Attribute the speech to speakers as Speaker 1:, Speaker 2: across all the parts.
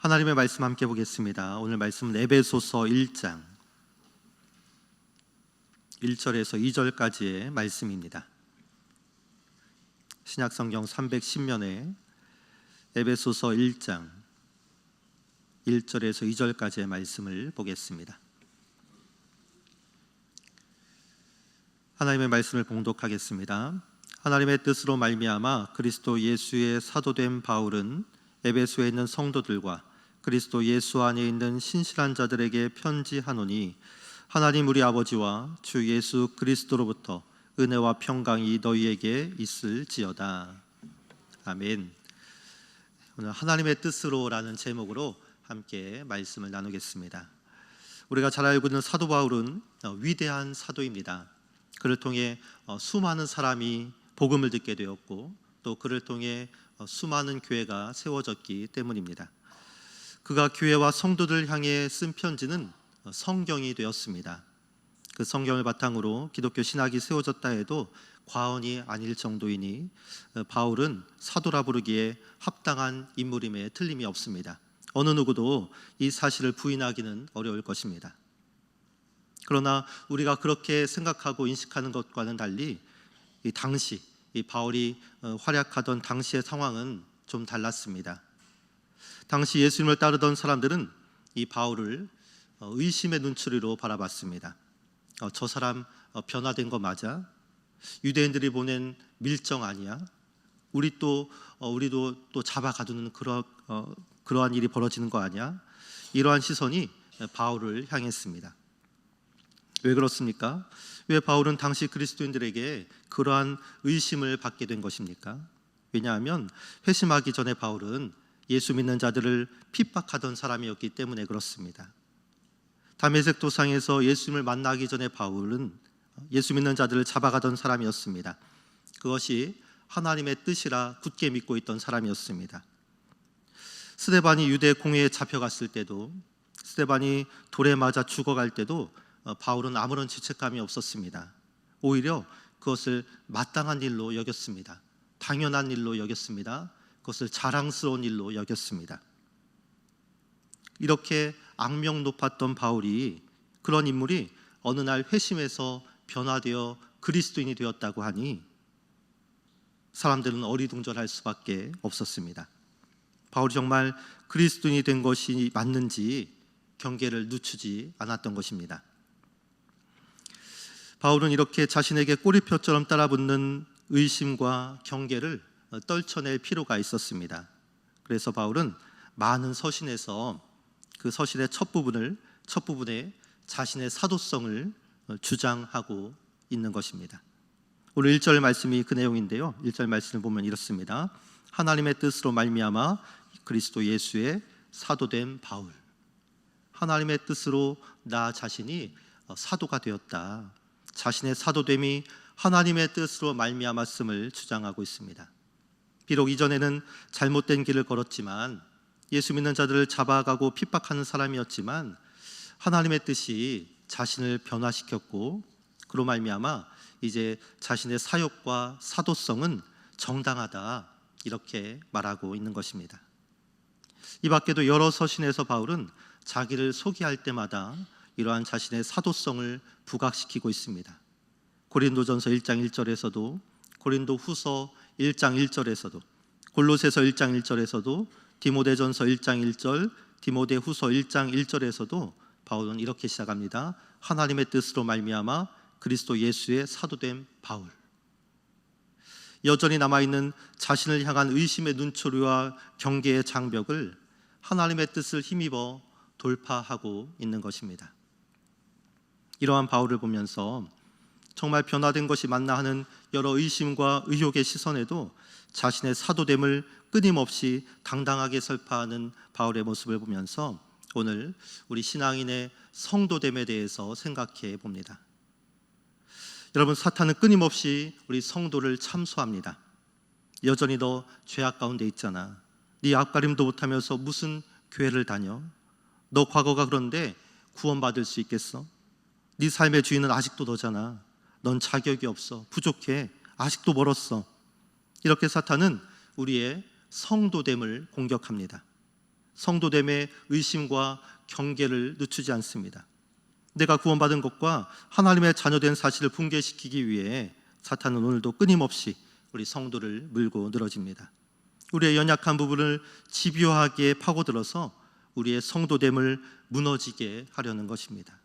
Speaker 1: 하나님의 말씀 함께 보겠습니다. 오늘 말씀은 에베소서 1장 1절에서 2절까지의 말씀입니다. 신약 성경 310면에 에베소서 1장 1절에서 2절까지의 말씀을 보겠습니다. 하나님의 말씀을 봉독하겠습니다. 하나님의 뜻으로 말미암아 그리스도 예수의 사도된 바울은 에베소에 있는 성도들과 그리스도 예수 안에 있는 신실한 자들에게 편지하노니 하나님 우리 아버지와 주 예수 그리스도로부터 은혜와 평강이 너희에게 있을지어다. 아멘. 오늘 하나님의 뜻으로라는 제목으로 함께 말씀을 나누겠습니다. 우리가 잘 알고 있는 사도 바울은 어, 위대한 사도입니다. 그를 통해 어, 수많은 사람이 복음을 듣게 되었고 또 그를 통해 어, 수많은 교회가 세워졌기 때문입니다. 그가 교회와 성도들 향해 쓴 편지는 어, 성경이 되었습니다. 그 성경을 바탕으로 기독교 신학이 세워졌다 해도 과언이 아닐 정도이니 어, 바울은 사도라 부르기에 합당한 인물임에 틀림이 없습니다. 어느 누구도 이 사실을 부인하기는 어려울 것입니다. 그러나 우리가 그렇게 생각하고 인식하는 것과는 달리 이 당시 이 바울이 어, 활약하던 당시의 상황은 좀 달랐습니다. 당시 예수님을 따르던 사람들은 이 바울을 어, 의심의 눈초리로 바라봤습니다. 어, 저 사람 변화된 거 맞아? 유대인들이 보낸 밀정 아니야? 우리 또 우리도 또 잡아 가두는 그러 그러한 일이 벌어지는 거 아니야? 이러한 시선이 바울을 향했습니다. 왜 그렇습니까? 왜 바울은 당시 그리스도인들에게 그러한 의심을 받게 된 것입니까? 왜냐하면 회심하기 전에 바울은 예수 믿는 자들을 핍박하던 사람이었기 때문에 그렇습니다. 다메섹 도상에서 예수님을 만나기 전에 바울은 예수 믿는 자들을 잡아가던 사람이었습니다. 그것이 하나님의 뜻이라 굳게 믿고 있던 사람이었습니다. 스데반이 유대 공회에 잡혀갔을 때도 스데반이 돌에 맞아 죽어갈 때도 어, 바울은 아무런 죄책감이 없었습니다. 오히려 그것을 마땅한 일로 여겼습니다. 당연한 일로 여겼습니다. 그것을 자랑스러운 일로 여겼습니다. 이렇게 악명 높았던 바울이 그런 인물이 어느 날 회심해서 변화되어 그리스도인이 되었다고 하니 사람들은 어리둥절할 수밖에 없었습니다. 바울이 정말 그리스도인이 된 것이 맞는지 경계를 늦추지 않았던 것입니다. 바울은 이렇게 자신에게 꼬리표처럼 따라붙는 의심과 경계를 떨쳐낼 필요가 있었습니다. 그래서 바울은 많은 서신에서 그 서신의 첫 부분을 첫 부분에 자신의 사도성을 주장하고 있는 것입니다. 오늘 1절 말씀이 그 내용인데요. 1절 말씀을 보면 이렇습니다. 하나님의 뜻으로 말미암아 그리스도 예수의 사도된 바울. 하나님의 뜻으로 나 자신이 사도가 되었다. 자신의 사도됨이 하나님의 뜻으로 말미암았음을 주장하고 있습니다. 비록 이전에는 잘못된 길을 걸었지만 예수 믿는 자들을 잡아가고 핍박하는 사람이었지만 하나님의 뜻이 자신을 변화시켰고 그로 말미암아 이제 자신의 사역과 사도성은 정당하다 이렇게 말하고 있는 것입니다. 이 밖에도 여러 서신에서 바울은 자기를 소개할 때마다 이러한 자신의 사도성을 부각시키고 있습니다. 고린도전서 1장 1절에서도 고린도 후서 1장 1절에서도 골로새서 1장 1절에서도 디모데전서 1장 1절 디모데 후서 1장 1절에서도 바울은 이렇게 시작합니다. 하나님의 뜻으로 말미암아 그리스도 예수의 사도된 바울. 여전히 남아 있는 자신을 향한 의심의 눈초리와 경계의 장벽을 하나님의 뜻을 힘입어 돌파하고 있는 것입니다. 이러한 바울을 보면서 정말 변화된 것이 맞나 하는 여러 의심과 의혹의 시선에도 자신의 사도됨을 끊임없이 당당하게 설파하는 바울의 모습을 보면서 오늘 우리 신앙인의 성도됨에 대해서 생각해 봅니다. 여러분 사탄은 끊임없이 우리 성도를 참소합니다. 여전히 너 죄악 가운데 있잖아. 네 앞가림도 못하면서 무슨 교회를 다녀? 너 과거가 그런데 구원받을 수 있겠어? 네 삶의 주인은 아직도 너잖아. 넌 자격이 없어. 부족해. 아직도 멀었어. 이렇게 사탄은 우리의 성도됨을 공격합니다. 성도됨의 의심과 경계를 늦추지 않습니다. 내가 구원받은 것과 하나님의 자녀된 사실을 붕괴시키기 위해 사탄은 오늘도 끊임없이 우리 성도를 물고 늘어집니다. 우리의 연약한 부분을 집요하게 파고들어서 우리의 성도됨을 무너지게 하려는 것입니다.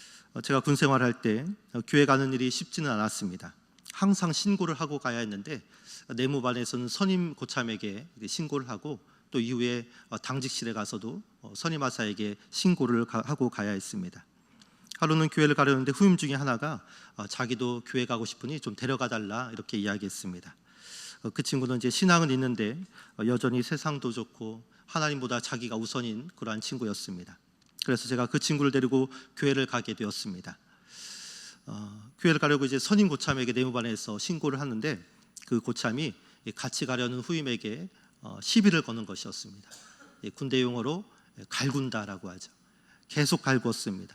Speaker 1: 어, 제가 군 생활할 때 어, 교회 가는 일이 쉽지는 않았습니다. 항상 신고를 하고 가야 했는데 내무반에서는 선임 고참에게 신고를 하고 또 이후에 어, 당직실에 가서도 선임 하사에게 신고를 하고 가야 했습니다. 하루는 교회를 가려는데 후임 중에 하나가 자기도 교회 가고 싶으니 좀 데려가 달라 이렇게 이야기했습니다. 그 친구는 이제 신앙은 있는데 여전히 세상도 좋고 하나님보다 자기가 우선인 그러한 친구였습니다. 그래서 제가 그 친구를 데리고 교회를 가게 되었습니다. 어, 교회를 가려고 이제 선임 고참에게 내무반에서 신고를 하는데 그 고참이 같이 가려는 후임에게 어, 시비를 거는 것이었습니다. 군대 용어로 갈군다라고 하죠. 계속 갈궜습니다.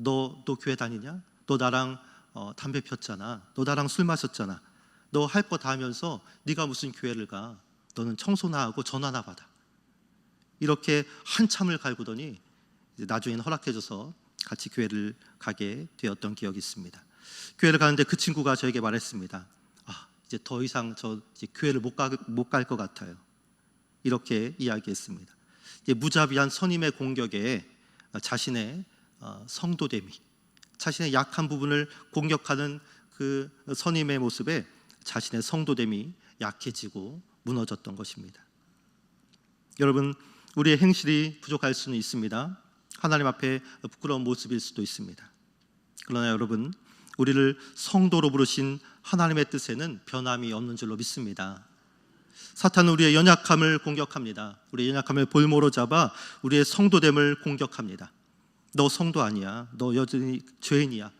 Speaker 1: 너, 너 교회 다니냐? 너 나랑 어, 담배 폈잖아. 너 나랑 술 마셨잖아. 너 할 거 다 하면서 네가 무슨 교회를 가? 너는 청소나 하고 전화나 받아. 이렇게 한참을 갈구더니 나중에는 허락해줘서 같이 교회를 가게 되었던 기억이 있습니다. 교회를 가는데 그 친구가 저에게 말했습니다. 아, 이제 더 이상 저 교회를 못갈못 것 같아요. 이렇게 이야기했습니다. 무자비한 선임의 공격에 자신의 어, 성도됨이, 자신의 약한 부분을 공격하는 그 선임의 모습에 자신의 성도됨이 약해지고 무너졌던 것입니다. 여러분, 우리의 행실이 부족할 수는 있습니다. 하나님 앞에 부끄러운 모습일 수도 있습니다. 그러나 여러분, 우리를 성도로 부르신 하나님의 뜻에는 변함이 없는 줄로 믿습니다. 사탄은 우리의 연약함을 공격합니다. 우리의 연약함을 볼모로 잡아 우리의 성도됨을 공격합니다. 너 성도 아니야. 너 여전히 죄인이야.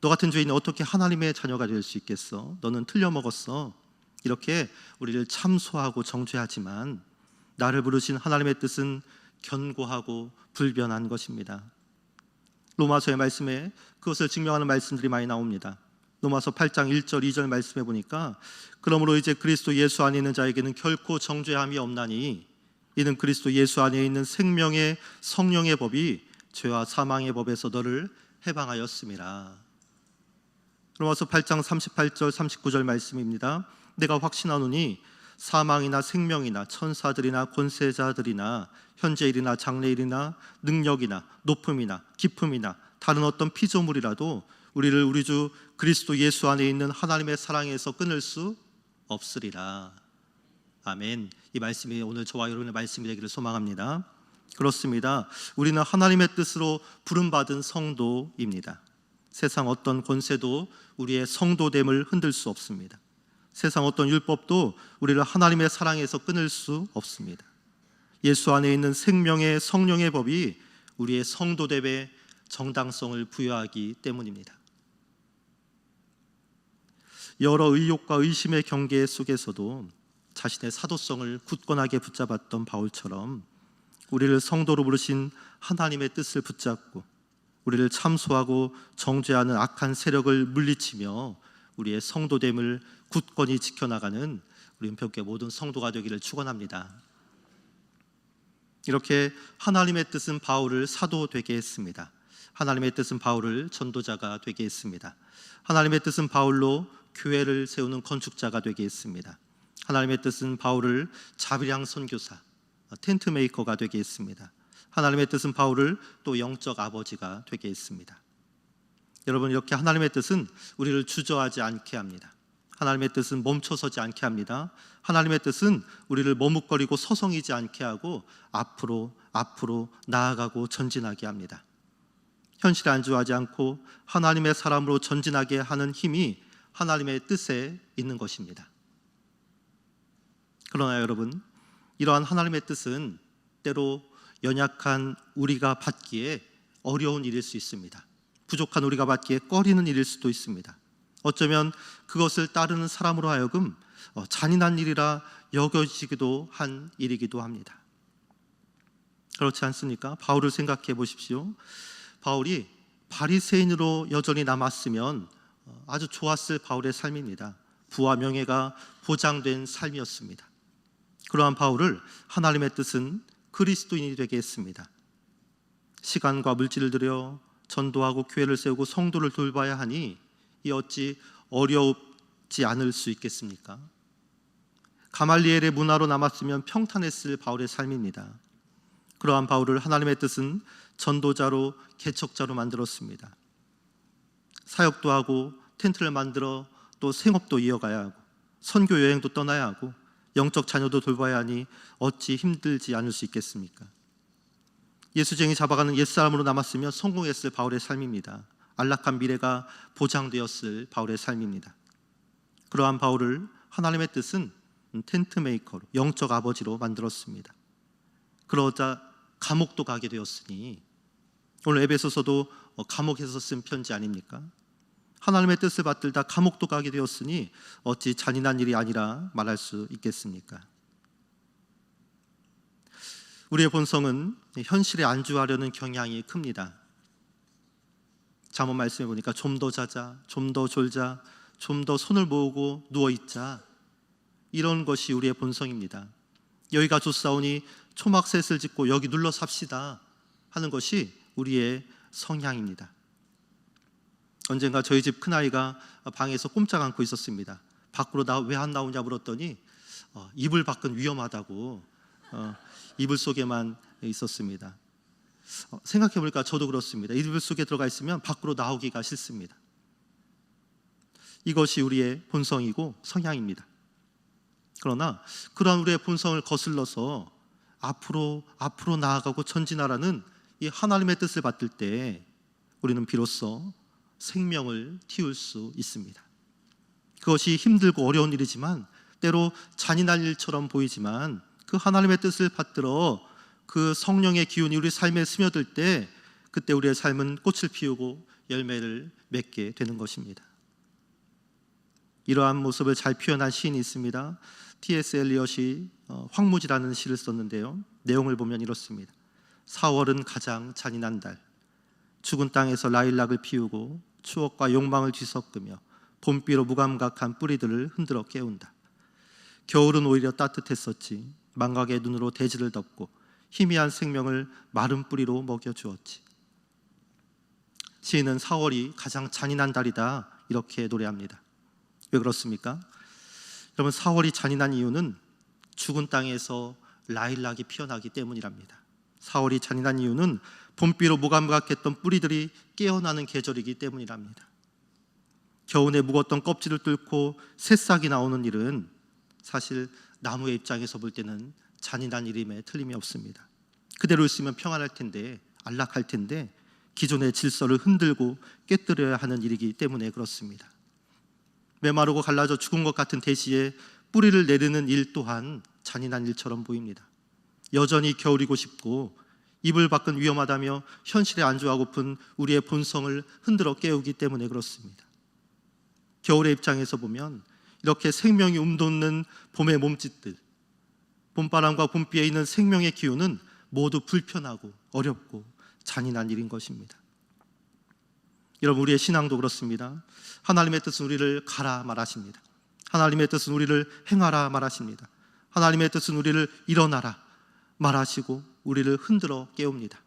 Speaker 1: 너 같은 죄인이 어떻게 하나님의 자녀가 될 수 있겠어? 너는 틀려 먹었어. 이렇게 우리를 참소하고 정죄하지만 나를 부르신 하나님의 뜻은 견고하고 불변한 것입니다. 로마서의 말씀에 그것을 증명하는 말씀들이 많이 나옵니다. 로마서 8장 1절 2절 말씀해 보니까 그러므로 이제 그리스도 예수 안에 있는 자에게는 결코 정죄함이 없나니 이는 그리스도 예수 안에 있는 생명의 성령의 법이 죄와 사망의 법에서 너를 해방하였음이라. 로마서 8장 38절 39절 말씀입니다. 내가 확신하노니 사망이나 생명이나 천사들이나 권세자들이나 현재일이나 장래일이나 능력이나 높음이나 깊음이나 다른 어떤 피조물이라도 우리를 우리 주 그리스도 예수 안에 있는 하나님의 사랑에서 끊을 수 없으리라. 아멘. 이 말씀이 오늘 저와 여러분의 말씀이 되기를 소망합니다. 그렇습니다. 우리는 하나님의 뜻으로 부름받은 성도입니다. 세상 어떤 권세도 우리의 성도됨을 흔들 수 없습니다. 세상 어떤 율법도 우리를 하나님의 사랑에서 끊을 수 없습니다. 예수 안에 있는 생명의 성령의 법이 우리의 성도됨의 정당성을 부여하기 때문입니다. 여러 의욕과 의심의 경계 속에서도 자신의 사도성을 굳건하게 붙잡았던 바울처럼 우리를 성도로 부르신 하나님의 뜻을 붙잡고 우리를 참소하고 정죄하는 악한 세력을 물리치며 우리의 성도됨을 굳건히 지켜나가는 우리 은평교 모든 성도가 되기를 축원합니다. 이렇게 하나님의 뜻은 바울을 사도 되게 했습니다. 하나님의 뜻은 바울을 전도자가 되게 했습니다. 하나님의 뜻은 바울로 교회를 세우는 건축자가 되게 했습니다. 하나님의 뜻은 바울을 자비량 선교사, 텐트 메이커가 되게 했습니다. 하나님의 뜻은 바울을 또 영적 아버지가 되게 했습니다. 여러분 이렇게 하나님의 뜻은 우리를 주저하지 않게 합니다. 하나님의 뜻은 멈춰서지 않게 합니다. 하나님의 뜻은 우리를 머뭇거리고 서성이지 않게 하고 앞으로 앞으로 나아가고 전진하게 합니다. 현실에 안주하지 않고 하나님의 사람으로 전진하게 하는 힘이 하나님의 뜻에 있는 것입니다. 그러나 여러분, 이러한 하나님의 뜻은 때로 연약한 우리가 받기에 어려운 일일 수 있습니다. 부족한 우리가 받기에 꺼리는 일일 수도 있습니다. 어쩌면 그것을 따르는 사람으로 하여금 어, 잔인한 일이라 여겨지기도 한 일이기도 합니다. 그렇지 않습니까? 바울을 생각해 보십시오. 바울이 바리새인으로 여전히 남았으면 어, 아주 좋았을 바울의 삶입니다. 부와 명예가 보장된 삶이었습니다. 그러한 바울을 하나님의 뜻은 그리스도인이 되게 했습니다. 시간과 물질을 들여 전도하고 교회를 세우고 성도를 돌봐야 하니 이 어찌 어렵지 않을 수 있겠습니까? 가말리엘의 문화로 남았으면 평탄했을 바울의 삶입니다. 그러한 바울을 하나님의 뜻은 전도자로 개척자로 만들었습니다. 사역도 하고 텐트를 만들어 또 생업도 이어가야 하고 선교 여행도 떠나야 하고 영적 자녀도 돌봐야 하니 어찌 힘들지 않을 수 있겠습니까? 예수쟁이 잡아가는 옛사람으로 남았으면 성공했을 바울의 삶입니다. 안락한 미래가 보장되었을 바울의 삶입니다. 그러한 바울을 하나님의 뜻은 텐트 메이커로 영적 아버지로 만들었습니다. 그러자 감옥도 가게 되었으니 오늘 에베소서도 어, 감옥에서 쓴 편지 아닙니까? 하나님의 뜻을 받들다 감옥도 가게 되었으니 어찌 잔인한 일이 아니라 말할 수 있겠습니까? 우리의 본성은 현실에 안주하려는 경향이 큽니다. 잠언 말씀해 보니까 좀 더 자자, 좀 더 졸자, 좀 더 손을 모으고 누워 있자. 이런 것이 우리의 본성입니다. 여기가 좋사오니 초막셋을 짓고 여기 눌러 삽시다 하는 것이 우리의 성향입니다. 언젠가 저희 집 큰아이가 방에서 꼼짝 않고 있었습니다. 밖으로 나 왜 안 나오냐 물었더니 어, 이불 밖은 위험하다고 어, 이불 속에만 있었습니다. 어, 생각해 보니까 저도 그렇습니다. 이불 속에 들어가 있으면 밖으로 나오기가 싫습니다. 이것이 우리의 본성이고 성향입니다. 그러나 그러한 우리의 본성을 거슬러서 앞으로 앞으로 나아가고 전진하라는 이 하나님의 뜻을 받들 때 우리는 비로소 생명을 틔울 수 있습니다. 그것이 힘들고 어려운 일이지만 때로 잔인한 일처럼 보이지만 그 하나님의 뜻을 받들어 그 성령의 기운이 우리 삶에 스며들 때 그때 우리의 삶은 꽃을 피우고 열매를 맺게 되는 것입니다. 이러한 모습을 잘 표현한 시인이 있습니다. T.S. 엘리엇이 어, 황무지라는 시를 썼는데요. 내용을 보면 이렇습니다. 4월은 가장 잔인한 달. 죽은 땅에서 라일락을 피우고 추억과 욕망을 뒤섞으며 봄비로 무감각한 뿌리들을 흔들어 깨운다. 겨울은 오히려 따뜻했었지. 망각의 눈으로 대지를 덮고 희미한 생명을 마른 뿌리로 먹여 주었지. 시인은 4월이 가장 잔인한 달이다 이렇게 노래합니다. 왜 그렇습니까? 여러분 4월이 잔인한 이유는 죽은 땅에서 라일락이 피어나기 때문이랍니다. 4월이 잔인한 이유는 봄비로 무감각했던 뿌리들이 깨어나는 계절이기 때문이랍니다. 겨우내 묵었던 껍질을 뚫고 새싹이 나오는 일은 사실 나무의 입장에서 볼 때는 잔인한 일임에 틀림이 없습니다. 그대로 있으면 평안할 텐데 안락할 텐데 기존의 질서를 흔들고 깨뜨려야 하는 일이기 때문에 그렇습니다. 메마르고 갈라져 죽은 것 같은 대시에 뿌리를 내리는 일 또한 잔인한 일처럼 보입니다. 여전히 겨울이고 싶고 이불 밖은 위험하다며 현실에 안주하고픈 우리의 본성을 흔들어 깨우기 때문에 그렇습니다. 겨울의 입장에서 보면 이렇게 생명이 움돋는 봄의 몸짓들, 봄바람과 봄비에 있는 생명의 기운은 모두 불편하고 어렵고 잔인한 일인 것입니다. 여러분 우리의 신앙도 그렇습니다. 하나님의 뜻은 우리를 가라 말하십니다. 하나님의 뜻은 우리를 행하라 말하십니다. 하나님의 뜻은 우리를 일어나라 말하시고 우리를 흔들어 깨웁니다.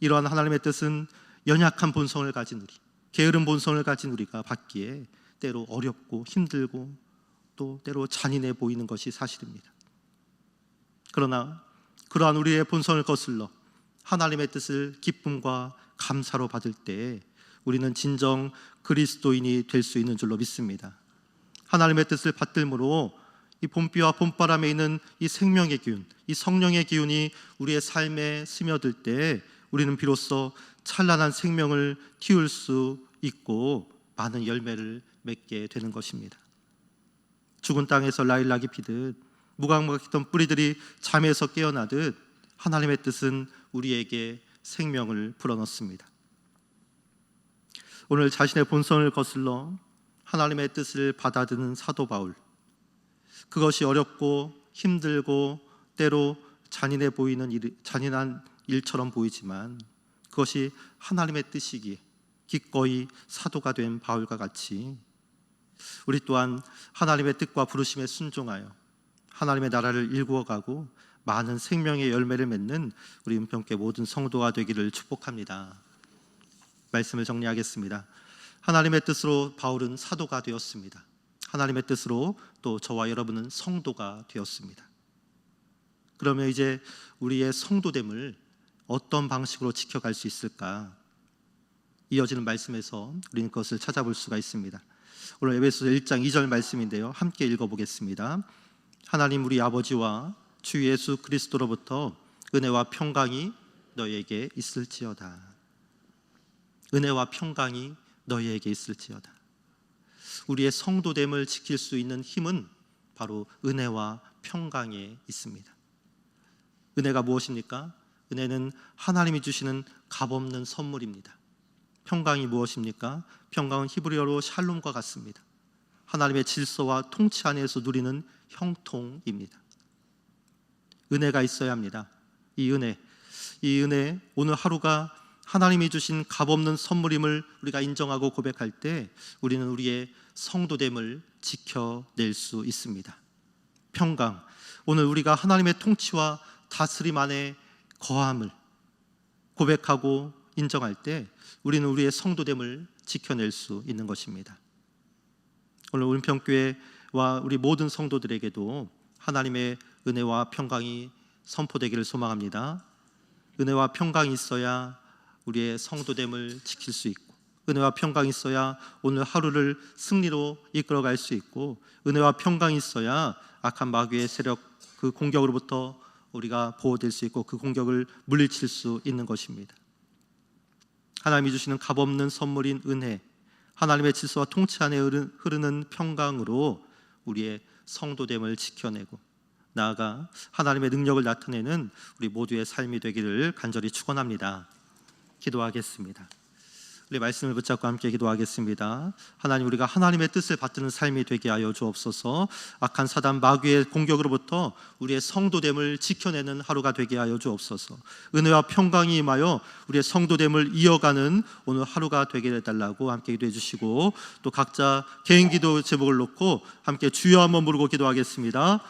Speaker 1: 이러한 하나님의 뜻은 연약한 본성을 가진 우리, 게으른 본성을 가진 우리가 받기에 때로 어렵고 힘들고 또 때로 잔인해 보이는 것이 사실입니다. 그러나 그러한 우리의 본성을 거슬러 하나님의 뜻을 기쁨과 감사로 받을 때 우리는 진정 그리스도인이 될 수 있는 줄로 믿습니다. 하나님의 뜻을 받들므로 이 봄비와 봄바람에 있는 이 생명의 기운, 이 성령의 기운이 우리의 삶에 스며들 때 우리는 비로소 찬란한 생명을 키울 수 있고 많은 열매를 맺게 되는 것입니다. 죽은 땅에서 라일락이 피듯 무감각했던 뿌리들이 잠에서 깨어나듯 하나님의 뜻은 우리에게 생명을 불어넣습니다. 오늘 자신의 본성을 거슬러 하나님의 뜻을 받아드는 사도 바울. 그것이 어렵고 힘들고 때로 잔인해 보이는 일, 잔인한 일처럼 보이지만 그것이 하나님의 뜻이기에 기꺼이 사도가 된 바울과 같이 우리 또한 하나님의 뜻과 부르심에 순종하여 하나님의 나라를 일구어가고 많은 생명의 열매를 맺는 우리 은평교 모든 성도가 되기를 축복합니다. 말씀을 정리하겠습니다. 하나님의 뜻으로 바울은 사도가 되었습니다. 하나님의 뜻으로 또 저와 여러분은 성도가 되었습니다. 그러면 이제 우리의 성도됨을 어떤 방식으로 지켜갈 수 있을까? 이어지는 말씀에서 우리는 그것을 찾아볼 수가 있습니다. 오늘 에베소서 1장 2절 말씀인데요. 함께 읽어보겠습니다. 하나님 우리 아버지와 주 예수 그리스도로부터 은혜와 평강이 너희에게 있을지어다. 은혜와 평강이 너희에게 있을지어다. 우리의 성도됨을 지킬 수 있는 힘은 바로 은혜와 평강에 있습니다. 은혜가 무엇입니까? 은혜는 하나님이 주시는 값없는 선물입니다. 평강이 무엇입니까? 평강은 히브리어로 샬롬과 같습니다. 하나님의 질서와 통치 안에서 누리는 형통입니다. 은혜가 있어야 합니다. 이 은혜, 이 은혜 오늘 하루가 하나님이 주신 값없는 선물임을 우리가 인정하고 고백할 때 우리는 우리의 성도됨을 지켜낼 수 있습니다. 평강, 오늘 우리가 하나님의 통치와 다스림 안에 거함을 고백하고 인정할 때 우리는 우리의 성도됨을 지켜낼 수 있는 것입니다. 오늘 은평교회 와 우리 모든 성도들에게도 하나님의 은혜와 평강이 선포되기를 소망합니다. 은혜와 평강이 있어야 우리의 성도됨을 지킬 수 있고 은혜와 평강이 있어야 오늘 하루를 승리로 이끌어갈 수 있고 은혜와 평강이 있어야 악한 마귀의 세력 그 공격으로부터 우리가 보호될 수 있고 그 공격을 물리칠 수 있는 것입니다. 하나님이 주시는 값없는 선물인 은혜, 하나님의 질서와 통치 안에 흐르는 평강으로 우리의 성도됨을 지켜내고 나아가 하나님의 능력을 나타내는 우리 모두의 삶이 되기를 간절히 축원합니다. 기도하겠습니다. 우리 말씀을 붙잡고 함께 기도하겠습니다. 하나님 우리가 하나님의 뜻을 받드는 삶이 되게 하여 주옵소서. 악한 사단 마귀의 공격으로부터 우리의 성도됨을 지켜내는 하루가 되게 하여 주옵소서. 은혜와 평강이 임하여 우리의 성도됨을 이어가는 오늘 하루가 되게 해달라고 함께 기도해 주시고 또 각자 개인 기도 제목을 놓고 함께 주여 한번 부르고 기도하겠습니다.